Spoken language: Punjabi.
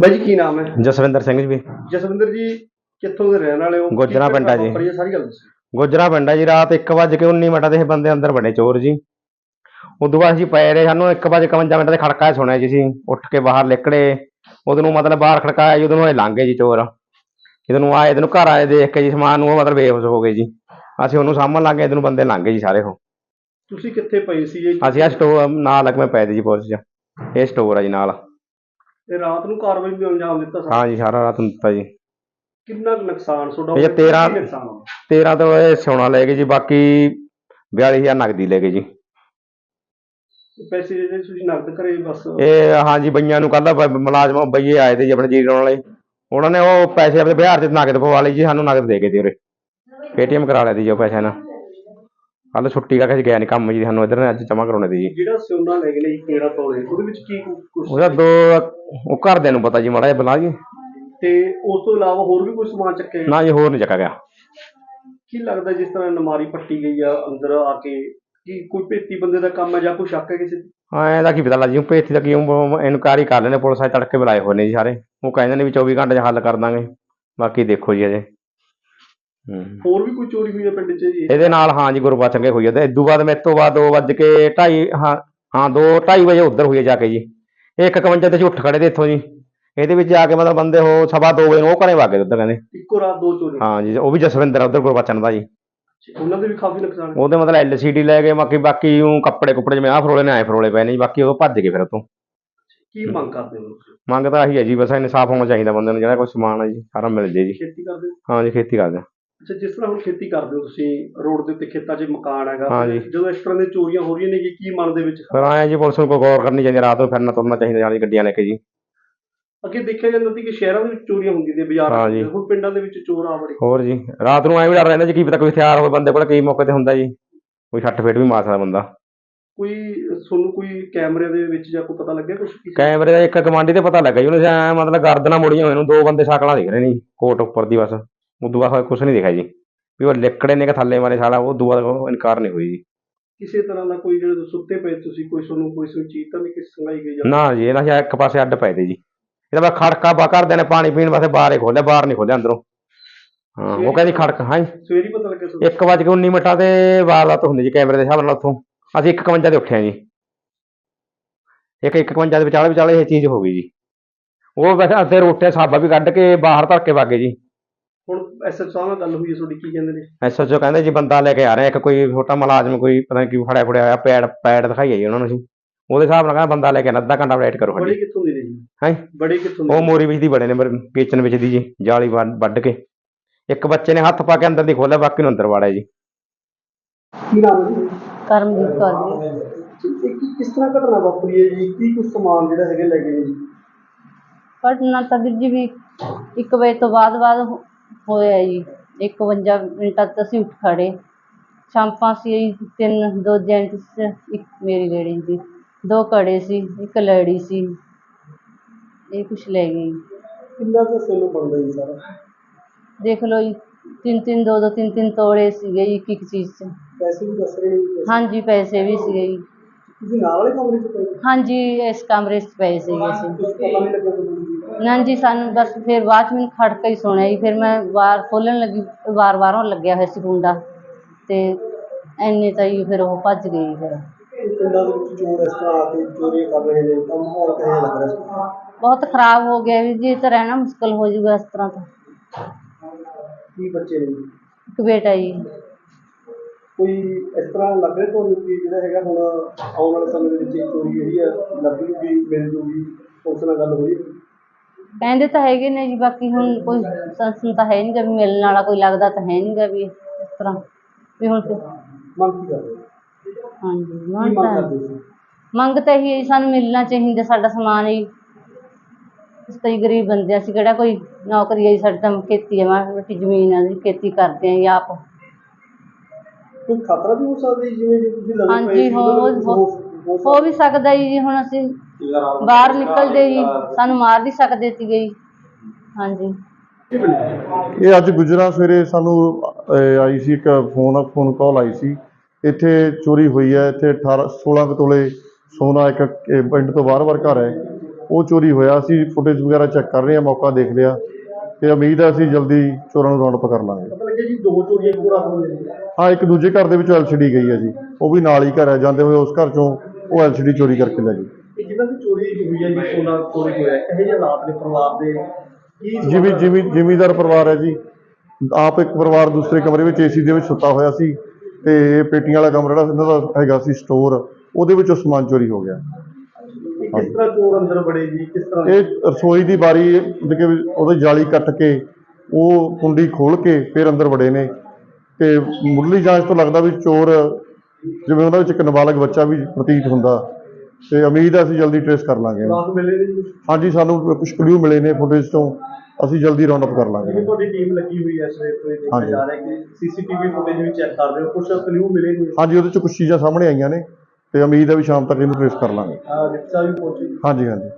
ਬਾਈ ਜੀ ਕੀ ਨਾਮ ਹੈ? ਜਸਵਿੰਦਰ ਸਿੰਘ ਜੀ। ਜਸਵਿੰਦਰ ਜੀ ਕਿੱਥੋਂ ਦੇ ਰਹਿਣ ਵਾਲੇ ਹੋ? ਗੁੱਜਰਾਂ ਪਿੰਡ ਆ ਜੀ। ਵਾਪਰੀ ਹੈ, ਸਾਰੀ ਗੱਲ ਦੱਸੋ। ਗੁਜਰਾ ਪਿੰਡ ਜੀ ਰਾਤ 1:19 ਮਿੰਟ ਦੇ ਇਹ ਬੰਦੇ ਅੰਦਰ ਵੜੇ ਚੋਰ ਜੀ। ਉਦੋਂ ਬਾਅਦ ਅਸੀਂ ਪਏ ਰਹੇ ਸਾਨੂੰ 1:51 ਮਿੰਟ ਦੇ ਖੜਕਾ ਸੁਣਿਆ ਜੀ ਅਸੀਂ। ਉੱਠ ਕੇ ਬਾਹਰ ਨਿਕਲੇ ਉਦੋਂ ਨੂੰ ਮਤਲਬ ਬਾਹਰ ਖੜਕਾਇਆ ਜੀ ਉਦੋਂ ਨੂੰ ਇਹ ਲੰਘ ਗਏ ਜੀ ਚੋਰ। ਜਦੋਂ ਨੂੰ ਆਏ ਇਹਨੂੰ ਘਰ ਆਏ ਦੇਖ ਕੇ ਜੀ ਸਮਾਨ ਨੂੰ ਉਹ ਮਤਲਬ ਬੇਹੋਸ਼ ਹੋ ਗਏ ਜੀ। ਅਸੀਂ ਉਹਨੂੰ ਸਾਂਭਣ ਲੱਗੇ ਇਹਨੂੰ ਬੰਦੇ ਲੰਘ ਗਏ ਜੀ ਸਾਰੇ ਉਹ। ਤੁਸੀਂ ਕਿੱਥੇ ਪਏ ਸੀ ਜੀ? ਅਸੀਂ ਆ ਸਟੋਰ ਨਾਲ ਲੱਗਵੇਂ ਪਏ ਤੇ ਜੀ ਪੁਲਿਸ 'ਚ। ਇਹ ਸਟੋਰ ਆ ਜੀ ਨਾਲ। ਤੇ ਰਾਤ ਨੂੰ ਕਾਰਵਾਈ ਵੀ ਅੰਜਾਮ ਦਿੱਤਾ ਸਾਰਾ? ਹਾਂ ਜੀ ਸਾਰਾ ਰਾਤ ਨੂੰ ਦਿੱਤਾ ਜੀ। ਕਿੰਨਾ ਕੁ ਨੁਕਸਾਨ ਤੁਹਾਡਾ? ਇਹ ਹੋਇਆ? ਤੇਰਾਂ- ਕੀ ਨੁਕਸਾਨ ਹੋਇਆ? 13 ਤੋਂ ਇਹ ਸੋਨਾ ਲੈ ਗਏ ਜੀ ਬਾਕੀ 42000 ਨਗਦੀ ਲੈ ਗਏ ਜੀ। ਪੈਸੇ ਜਿਹੜੇ ਤੁਸੀਂ ਨਕਦ ਕਰੇ ਬਸ? ਇਹ ਹਾਂਜੀ ਬਈਆਂ ਨੂੰ ਕੱਲ ਮੁਲਾਜ਼ਮ ਬਈਏ ਆਏ ਤੇ ਜੀ ਆਪਣੇ ਜੀਰੋ ਵਾਲੇ। ਉਹਨਾਂ ਨੇ ਉਹ ਪੈਸੇ ਆਪਣੇ ਬਿਹਾਰ ਚ ਨਗਦ ਪਵਾ ਲਈ ਜੀ ਸਾਨੂੰ ਨਗਦ ਦੇ ਗਏ ਤੇ ਉਰੇ। ਪੇਟੀਐਮ ਕਰਾ ਲਿਆ ਤੀ ਜੀ ਉਹ ਪੈਸੇ ਨਾਲ। ਕੱਲ ਛੁੱਟੀ ਕਰਕੇ ਅਸੀਂ ਗਿਆ ਨਹੀਂ ਕੰਮ ਜੀ ਸਾਨੂੰ ਇਧਰ ਅੱਜ ਜਮਾ ਕਰਾਉਣੇ ਤੇ ਜੀ। ਜਿਹੜਾ ਸੋਨਾ ਲੈ ਗਏ ਨੇ ਜੀ 13 ਤੋਲੇ ਉਹਦੇ ਵਿੱਚ ਕੀ ਕੁ- ਕੁਛ ਉਹਦਾ ਦੋ ਉਹ ਘਰਦਿਆਂ ਨੂੰ ਪਤਾ ਜੀ ਮਾੜਾ ਜਿਹਾ ਬਲਾ ਜੀ ਤੇ ਉਸ ਤੋਂ ਇਲਾਵਾ ਹੋਰ ਵੀ ਕੋਈ ਸਮਾਨ ਚੱਕਿਆ ਗਿਆ? ਨਾ ਜੀ ਹੋਰ ਨਹੀਂ ਚੱਕਾ ਗਿਆ। ਕੀ ਲੱਗਦਾ ਜਿਸ ਤਰ੍ਹਾਂ ਨਮਾਰੀ ਪੱਟੀ ਗਈ ਆ ਅੰਦਰ ਆ ਕੇ ਕੀ ਕੋਈ ਭੇਤੀ ਬੰਦੇ ਦਾ ਕੰਮ ਹੈ ਜਾਂ ਕੋਈ ਸ਼ੱਕ ਹੈ ਕਿਸੇ ਤੇ? ਹਾਂ ਇਹਦਾ ਕੀ ਪਤਾ ਲੱਗ ਜੀ ਪੇਥੀ ਦਾ ਕੀ ਇਨਕੁਆਰੀ ਕਰ ਲੈਣੇ ਪੁਲਿਸ ਆਏ ਤੜਕੇ ਬੁਲਾਏ ਹੋਏ ਨੇ ਜੀ ਸਾਰੇ। ਉਹ ਕਹਿੰਦੇ ਨੇ ਵੀ 24 ਘੰਟੇ ਚ ਹੱਲ ਕਰ ਦਾਂਗੇ। ਬਾਕੀ ਦੇਖੋ ਜੀ ਅਜੇ। ਹੂੰ। ਹੋਰ ਵੀ ਕੋਈ ਚੋਰੀ ਹੋਈ ਹੈ ਪਿੰਡ 'ਚ ਜੀ? ਇਹਦੇ ਨਾਲ ਹਾਂ ਜੀ ਗੁਰਬਚਨ ਕੇ ਹੋਈ ਹੈ ਤੇ ਇਦੋਂ ਬਾਅਦ ਮੇਰੇ ਤੋਂ ਬਾਅਦ 2 ਵੱਜ ਕੇ 2:30 ਹਾਂ ਹਾਂ 2 2:30 ਵਜੇ ਉੱਧਰ ਹੋਈ ਹੈ ਜਾ ਕੇ ਜੀ। ਇਹ 51 ਤੇ ਉੱਠ ਖੜੇ ਤੇ ਇੱਥੋਂ ਜੀ। ਇਹਦੇ ਵਿੱਚ ਜਾ ਕੇ ਮਤਲਬ ਬੰਦੇ ਉਹ ਸਵਾ 2 ਵਜੇ ਨੂੰ ਉਹ ਘਰੇ ਵਾਗੇ ਉੱਧਰ ਕਹਿੰਦੇ। ਇੱਕੋ ਰਾਤ ਦੋ ਚੋਰੀ। ਹਾਂ ਜੀ ਉਹ ਵੀ ਜਸਵਿੰਦਰ ਆ ਉੱਧਰ ਗੁਰਬਚਨ ਦਾ ਜੀ। ਉਹਨਾਂ ਦੇ ਵੀ ਕਾਫੀ ਨੁਕਸਾਨ ਹੈ। ਉਹਦੇ ਮਤਲਬ ਐਲਸੀਡੀ ਲੈ ਗਏ ਬਾਕੀ ਬਾਕੀ ਉਹ ਕੱਪੜੇ ਕੁੱਪੜੇ ਜਿਵੇਂ ਆਹ ਫਰੋਲੇ ਨੇ ਆਏ ਫਰੋਲੇ ਪਏ ਨੇ ਜੀ ਬਾਕੀ ਉਹ ਭੱਜ ਗਏ ਫਿਰ ਉਤੋਂ ਕੀ ਮੰਗ ਕਰਦੇ ਹੋ? ਮੰਗ ਤਾਂ ਆਹੀ ਹੈ ਜੀ ਬਸ ਇਨਸਾਫ ਹੋਣਾ ਚਾਹੀਦਾ ਬੰਦੇ ਨੂੰ ਜਿਹੜਾ ਕੋਈ ਸਮਾਨ ਹੈ ਜੀ ਸਾਰਾ ਮਿਲ ਜੇ ਜੀ। ਖੇਤੀ ਕਰਦੇ ਹੋ? ਹਾਂ ਜੀ ਖੇਤੀ ਕਰਦੇ ਹਾਂ। ਅੱਛਾ ਜਿਸ ਤਰ੍ਹਾਂ ਹੁਣ ਖੇਤੀ ਕਰਦੇ ਹੋ ਤੁਸੀਂ ਰੋਡ ਦੇ ਉੱਤੇ ਖੇਤਾਂ 'ਚ ਮਕਾਨ ਹੈਗਾ। ਜਦੋਂ ਇਸ ਤਰ੍ਹਾਂ ਦੀਆਂ ਚੋਰੀਆਂ ਹੋ ਰਹੀਆਂ ਨੇ ਜੀ ਕੀ ਮਨ ਦੇ ਵਿੱਚ? ਫਿਰ ਆਇਆ ਜੀ ਪੁਲਿਸ ਨੂੰ ਕੋਈ ਗੌਰ ਕਰਨੀ ਚਾਹੀਦੀ ਰਾਤ ਨੂੰ ਫਿਰਨਾ ਤੁਰਨਾ ਚਾਹੀਦਾ ਨਾਲ ਹੀ ਗੱਡੀਆਂ ਲੈ ਕੇ ਜੀ। ਅੱਗੇ ਦੇਖਿਆ ਜਾਂਦਾ ਸੀ ਕਿ ਸ਼ਹਿਰਾਂ ਦੇ ਵਿੱਚ ਚੋਰੀਆਂ ਹੁੰਦੀਆਂ ਨੇ ਬਾਜ਼ਾਰਾਂ ਦੇ ਜੀ। ਵਿੱਚ ਹੁਣ ਪਿੰਡਾਂ ਦੇ ਵਿੱਚ ਚੋਰ ਆ ਬੜੇ ਹੋਰ ਜੀ ਰਾਤ ਨੂੰ ਐਂ ਵੀ ਡਰ ਰਹਿੰਦਾ ਜੀ ਕੀ ਪਤਾ ਕੋਈ ਹਥਿਆਰ ਹੋਵੇ ਬੰਦੇ ਕੋਲ ਕਈ ਮੌਕੇ ਤੇ ਹੁੰਦਾ ਜੀ। ਕੋਈ ਛੱਟ ਫੇਟ ਵੀ ਮਾਰ ਸਕਦਾ ਬੰਦਾ। ਕੋਈ ਤੁਹਾਨੂੰ ਕੋਈ ਕੈਮਰੇ ਦੇ ਵਿੱਚ ਜਾਂ ਕੋਈ ਪਤਾ ਲੱਗਿਆ ਕੁਝ ਕੈਮਰੇ ਦਾ ਇੱਕ ਕਮਾਂਡੀ ਤੇ ਪਤਾ ਲੱਗਾ ਜੀ ਉਹਨੇ ਐਂ ਮਤਲਬ ਗਰਦਨਾਂ ਮੁੜੀਆਂ ਹੋਏ ਨੂੰ ਦੋ ਬੰਦੇ ਸਾਕਲਾਂ ਦਿਖ ਰਹੇ ਨੇ ਜੀ ਕੋਟ ਉੱਪਰ ਦੀ ਬਸ। ਉਦੋਂ ਬਾਅਦ ਕੁਝ ਨਹੀਂ ਦਿਖਿਆ ਜੀ। ਵੀ ਉਹ ਲਿਕੜੇ ਨੇ ਕਿ ਥੱਲੇ ਮਾਰੇ ਸਾਲਾ ਉਹ ਦੁਆ ਉਹ ਇਨਕਾਰ ਨਹੀਂ ਹੋਈ ਜੀ। ਕਿਸੇ ਤਰ੍ਹਾਂ ਦਾ ਕੋਈ ਜਿਹੜੇ ਸੁੱਤੇ ਪਏ ਤੁਸੀਂ ਕੋਈ ਤੁਹਾਨੂੰ ਕੋਈ ਸੋ ਚੀਜ਼ ਤਾਂ ਨਹੀਂ ਕਿ ਸੰਗਾਈ ਗਈ ਜਾਂ ਨਾ ਜੀ ਇਹਨਾਂ ਇੱਕ ਪਾਸੇ ਅੱਡ ਪਏ ਤੇ ਜੀ। ਇਹਦਾ ਬਸ ਖੜਕਾ ਬਾ ਕਰਦੇ ਨੇ ਪਾਣੀ ਪੀਣ ਵਾਸਤੇ ਬਾਹਰ ਹੀ ਖੋਲਿਆ ਬਾਹਰ ਨਹੀਂ ਖੋਲਿਆ ਅੰਦਰੋਂ। ਹਾਂ ਉਹ ਕਹਿੰਦੀ ਖੜਕ ਹਾਂ ਜੀ। ਸਵੇਰੀ ਪਤਾ ਲੱਗਿਆ ਤੁਹਾਨੂੰ? ਇੱਕ ਵੱਜ ਕੇ 19 ਮਿੰਟਾਂ ਤੇ ਵਾਰਦਾਤ ਹੁੰਦੀ ਜੀ ਕੈਮਰੇ ਦੇ ਹਿਸਾਬ ਨਾਲ ਉੱਥੋਂ। ਅਸੀਂ 1:51 ਤੇ ਉੱਠੇ ਹਾਂ ਜੀ। ਇੱਕ 1:51 ਦੇ ਵਿਚਾਲੇ ਵਿਚਾਲੇ ਇਹ ਚੀਜ਼ ਹੋ ਗਈ ਜੀ। ਉਹ ਵੈਸੇ ਅੱਧੇ ਰੋਟੇ ਸਾਬਾ ਵੀ ਕੱਢ ਕੇ ਬਾਹਰ ਧਰ ਕੇ ਵਾਗੇ ਜੀ। ਹੁਣ ਐਸਐਚ ਸਾਹਿਬ ਨਾਲ ਗੱਲ ਹੋਈ ਹੈ ਤੁਹਾਡੀ ਕੀ ਕਹਿੰਦੇ ਨੇ? ਐਸਐਚਓ ਕਹਿੰਦੇ ਜੀ ਬੰਦਾ ਲੈ ਕੇ ਆ ਰਿਹਾ ਇੱਕ ਕੋਈ ਛੋਟਾ ਮੁਲਾਜ਼ਮ ਕੋਈ ਪਤਾ ਨਹੀਂ ਕੀ ਫੜਿਆ ਫੜਿਆ ਹੋਇਆ ਪੈਡ ਪੈਡ ਦਿਖਾਈਏ ਜੀ ਉਹਨਾਂ ਨੂੰ ਅਸੀਂ। ਉਹਦੇ ਹਿਸਾਬ ਨਾਲ ਕਹਿੰਦਾ ਬੰਦਾ ਲੈ ਕੇ ਆਉਣਾ, ਅੱਧਾ ਘੰਟਾ ਵੇਟ ਕਰੋ ਬੜੇ ਕਿੱਥੋਂ ਦੇ ਨੇ ਜੀ? ਹੈਂ? ਬੜੇ ਕਿੱਥੋਂ ਦੇ ਉਹ? ਮੋਰੀ ਵਿੱਚ ਦੀ ਬੜੇ ਨੇ ਪਰ ਕਿਚਨ ਵਿੱਚ ਦੀ ਜੀ ਜਾਲੀ ਵੱਢ ਵੱਢ ਕੇ। ਇੱਕ ਬੱਚੇ ਨੇ ਹੱਥ ਪਾ ਕੇ ਅੰਦਰ ਦੀ ਖੋਲਿਆ ਬਾਕੀ ਨੂੰ ਅੰਦਰ ਵਾੜਿਆ ਜੀ। ਕੀ ਨਾਮ ਹੈ ਜੀ? ਕਰਮਜੀਤ ਕੌਰ ਜੀ। ਇਹ ਕੀ ਕਿਸ ਤਰ੍ਹਾਂ ਘਟਨਾ ਵਾਪਰੀ ਹੈ ਜੀ? ਕੀ ਕੁਝ ਸਮਾਨ ਜਿਹੜਾ ਹੈਗੇ ਲੈ ਗਏ ਨੇ ਜੀ? ਪੜ੍ਹਨਾ ਤਾਂ ਵੀਰ ਜੀ ਵੀ ਇੱਕ ਵਜੇ ਤੋਂ ਬਾਅਦ ਬਾਅਦ ਹੋ- ਹੋਇਆ ਜੀ। 51 ਮਿੰਟਾਂ ਤੱਕ ਅਸੀਂ ਉੱਠ ਖੜੇ। ਸ਼ਾਂਪਾਂ ਸੀ ਤਿੰਨ ਦੋ ਜੈਂਟਸ ਇੱਕ ਮੇਰੀ ਲੇਡੀ ਸੀ ਦੋ ਕੜੇ ਸੀ ਇੱਕ ਲੜੀ ਸੀ। ਇਹ ਕੁਛ ਲੈ ਗਈ ਕਿੰਨਾ ਕੁ ਸੋਨੂੰ ਬਣਦਾ ਜੀ ਸਾਰਾ? ਦੇਖ ਲਓ ਜੀ ਤਿੰਨ ਤਿੰਨ ਦੋ ਦੋ ਤਿੰਨ ਤਿੰਨ ਤੋੜੇ ਸੀਗੇ ਜੀ ਇੱਕ ਇੱਕ ਚੀਜ਼ 'ਚ। ਪੈਸੇ ਵੀ ਦੱਸ ਰਹੇ ਨੇ ਜੀ। ਹਾਂਜੀ ਪੈਸੇ ਵੀ ਸੀਗੇ ਜੀ। ਤੁਸੀਂ ਨਾਲ ਵਾਲੇ ਕਮਰੇ 'ਚ ਪਏ ਸੀ? ਹਾਂਜੀ ਇਸ ਕਮਰੇ 'ਚ ਪਏ ਸੀਗੇ ਅਸੀਂ। ਕੁਛ ਪਤਾ ਨਹੀਂ ਲੱਗਾ ਤੁਹਾਨੂੰ ਜੀ ਨਾ ਜੀ ਸਾਨੂੰ ਬਸ ਫਿਰ ਬਾਅਦ 'ਚ ਮੈਨੂੰ ਖੜਕਾ ਹੀ ਸੁਣਿਆ ਜੀ। ਫਿਰ ਮੈਂ ਵਾਰ ਖੋਲ੍ਹਣ ਲੱਗੀ ਵਾਰ ਵਾਰੋਂ ਲੱਗਿਆ ਹੋਇਆ ਸੀ ਕੁੰਡਾ। ਤੇ ਐਨੇ ਤਾਂ ਜੀ ਫਿਰ ਉਹ ਭੱਜ ਗਈ ਫਿਰ। ਇਹ ਪਿੰਡਾਂ ਦੇ ਵਿੱਚ ਚੋਰ ਇਸ ਤਰ੍ਹਾਂ ਆ ਕੇ ਚੋਰੀਆਂ ਕਰ ਰਹੇ ਨੇ ਤਾਂ ਮਾਹੌਲ ਕਿਹੋ ਜਿਹਾ ਲੱਗ ਰਿਹਾ ਸੀ? ਬਹੁਤ ਖਰਾਬ ਹੋ ਗਿਆ ਵੀ ਜੀ ਇਹ ਤਾਂ ਰਹਿਣਾ ਮੁਸ਼ਕਲ ਹੋ ਜਾਊਗਾ ਇਸ ਤਰ੍ਹਾਂ ਤਾਂ। ਕੀ ਬੱਚੇ ਨੇ? ਜੀ? ਇੱਕ ਬੇਟਾ ਜੀ। ਕੋਈ ਇਸ ਤਰ੍ਹਾਂ ਲੱਗ ਰਿਹਾ ਤੁਹਾਨੂੰ ਕਿ ਜਿਹੜਾ ਹੈਗਾ ਹੁਣ ਆਉਣ ਵਾਲੇ ਸਮੇਂ ਦੇ ਵਿੱਚ ਇਹ ਚੋਰੀ ਜਿਹੜੀ ਆ ਲੱਗ ਜੂਗੀ ਮਿਲ ਜੂਗੀ ਉਸ ਨਾਲ ਗੱਲ ਹੋਈ? ਕਹਿੰਦੇ ਤਾਂ ਹੈਗੇ ਨੇ ਜੀ ਬਾਕੀ ਹੁਣ ਕੋਈ ਸੰਸਨ ਤਾਂ ਹੈ ਨਹੀਂ ਗਾ ਵੀ ਮਿਲਣ ਵਾਲਾ ਕੋਈ ਲੱਗਦਾ ਤਾਂ ਹੈ ਨਹੀਂ ਗਾ ਵੀ ਇਸ ਤਰ੍ਹਾਂ। ਵੀ ਹੁਣ ਫਿਰ ਮੰਗ ਕੀ ਕਰਦੇ? ਹੋ? ਹਾਂਜੀ ਕੀ ਮੰਗ ਮੰਗ ਤਾਂ ਕਰਦੇ ਸੀ ਮੰਗ ਤਾਂ ਇਹੀ ਹੈ ਜੀ ਸਾਨੂੰ ਮਿਲਣਾ ਚਾਹੀਦਾ ਸਾਡਾ ਸਮਾਨ ਜੀ। ਅਸੀਂ ਤਾਂ ਜੀ ਗਰੀਬ ਬੰਦੇ ਹਾਂ, ਅਸੀਂ ਕਿਹੜਾ ਕੋਈ ਨੌਕਰੀ ਹੈ ਜੀ ਸਾਡੀ ਤਾਂ ਖੇਤੀ ਹੈ ਮਾੜੀ ਮੋਟੀ ਜ਼ਮੀਨ ਹੈ ਜੀ ਖੇਤੀ ਕਰਦੇ ਹਾਂ ਜੀ ਆਪ। ਕੋਈ ਖਤਰਾ ਵੀ ਹੋ ਸਕਦਾ ਜੀ ਜਿਵੇਂ ਜੇ ਤੁਸੀਂ ਲੱਗੇ ਹਾਂਜੀ, ਸੀ ਹੋ- ਹੋ- ਹੋ ਵੀ ਸਕਦਾ ਜੀ ਹੁਣ ਅਸੀਂ ਬਾਹਰ ਨਿਕਲਦੇ ਜੀ ਸਾਨੂੰ ਮਾਰ ਵੀ ਸਕਦੇ ਸੀਗੇ ਜੀ। ਹਾਂਜੀ। ਇਹ ਅੱਜ ਗੁਜਰਾ ਸਵੇਰੇ ਸਾਨੂੰ ਅਹ, ਆਈ ਸੀ ਇੱਕ ਫੋਨ ਫੋਨ ਕਾਲ ਆਈ ਸੀ। ਇੱਥੇ ਚੋਰੀ ਹੋਈ ਹੈ ਇੱਥੇ 18 16 ਕੁ ਤੋਲੇ ਸੋਨਾ ਇੱਕ ਇਹ ਪਿੰਡ ਤੋਂ ਬਾਹਰ-ਬਾਹਰ ਘਰ ਹੈ। ਉਹ ਚੋਰੀ ਹੋਇਆ ਅਸੀਂ ਫੁਟੇਜ ਵਗੈਰਾ ਚੈੱਕ ਕਰ ਰਹੇ ਹਾਂ ਮੌਕਾ ਦੇਖ ਲਿਆ। ਤੇ ਉਮੀਦ ਹੈ ਅਸੀਂ ਜਲਦੀ ਚੋਰਾਂ ਨੂੰ ਰੌਂਡ ਅਪ ਕਰ ਲਾਂਗੇ। ਪਤਾ ਲੱਗਿਆ ਜੀ ਦੋ ਚੋਰੀਆਂ ਇੱਕੋ ਰਾਤ ਹੋਈਆਂ ਜੀ। ਹਾਂ ਇੱਕ ਦੂਜੇ ਘਰ ਦੇ ਵਿੱਚੋਂ ਐਲਸੀਡੀ ਗਈ ਹੈ ਜੀ। ਉਹ ਵੀ ਨਾਲ ਹੀ ਘਰ ਹੈ ਜਾਂਦੇ ਹੋਏ ਉਸ ਘਰ ਚੋਂ ਉਹ ਐਲਸੀਡੀ ਚੋਰੀ ਕਰਕੇ ਲੈ ਗਈ ਇਹ ਜਿਨ੍ਹਾਂ ਦੀ ਚੋਰੀ ਹੋਈ ਹੈ ਜੀ ਸੋਨਾ ਚੋਰੀ ਹੋਇਆ ਇਹੋ ਜਿਹੇ ਹਾਲਾਤ ਨੇ ਪਰਿਵਾਰ ਦੇ। ਕੀ ਜਿਮੀ ਜਿਮੀ ਜ਼ਿਮੀਦਾਰ ਪਰਿਵਾਰ ਹੈ ਜੀ। ਆਪ ਇੱਕ ਪਰਿਵਾਰ ਦੂਸਰੇ ਕਮਰੇ ਵਿੱਚ ਏਸੀ ਦੇ ਵਿੱਚ ਸੁੱਤਾ ਹੋਇਆ ਸੀ ਤੇ ਇਹ ਪੇਟੀਆਂ ਵਾਲਾ ਕਮਰਾ ਜਿਹੜਾ ਇਹਨਾਂ ਦਾ ਹੈਗਾ ਸੀ ਸਟੋਰ ਉਹਦੇ ਵਿੱਚੋਂ ਸਮਾਨ ਚੋਰੀ ਹੋ ਗਿਆ। ਕਿਸ ਤਰ੍ਹਾਂ ਚੋਰ ਅੰਦਰ ਬੜੇ ਜੀ? ਕਿਸ ਤਰ੍ਹਾਂ ਇਹ ਰਸੋਈ ਦੀ ਬਾਰੀ ਕਿ ਉਹਦੇ ਜਾਲੀ ਕੱਟ ਕੇ ਉਹ ਕੁੰਡੀ ਖੋਲ ਕੇ ਫਿਰ ਅੰਦਰ ਵੜੇ ਨੇ। ਤੇ ਮੁੱਢਲੀ ਜਾਂਚ ਤੋਂ ਲੱਗਦਾ ਵੀ ਚੋਰ ਜਿਵੇਂ ਉਹਨਾਂ ਵਿੱਚ ਇੱਕ ਨਾਬਾਲਗ ਬੱਚਾ ਵੀ ਪ੍ਰਤੀਤ ਹੁੰਦਾ। ਤੇ ਉਮੀਦ ਹੈ ਅਸੀਂ ਜਲਦੀ ਟ੍ਰੇਸ ਕਰ ਲਾਂਗੇ। ਹਾਂਜੀ ਸਾਨੂੰ ਕੁਝ ਕਲੂ ਮਿਲੇ ਨੇ ਫੁਟੇਜ ਤੋਂ। ਅਸੀਂ ਜਲਦੀ ਰਾਉਂਡ ਅਪ ਕਰ ਲਾਂਗੇ। ਤੁਹਾਡੀ ਟੀਮ ਲੱਗੀ ਹੋਈ ਹੈ ਸਵੇਰ ਤੋਂ ਇਹ ਦੇਖਿਆ। ਜਾ ਰਿਹਾ ਕਿ ਸੀਸੀਟੀਵੀ ਫੁਟੇਜ ਵੀ ਚੈੱਕ ਕਰ ਰਹੇ ਹੋ। ਕੁਝ ਕਲੂ ਮਿਲੇ ਨੇ ਹਾਂਜੀ ਉਹਦੇ ਚ ਕੁਝ ਚੀਜ਼ਾਂ ਸਾਹਮਣੇ ਆਈਆਂ ਨੇ। ਤੇ ਉਮੀਦ ਹੈ ਵੀ ਸ਼ਾਮ ਤੱਕ ਇਹਨੂੰ ਟ੍ਰੇਸ ਕਰ ਲਾਂਗੇ। ਰਿਕਸ਼ਾ ਵੀ ਹਾਂਜੀ ਹਾਂਜੀ।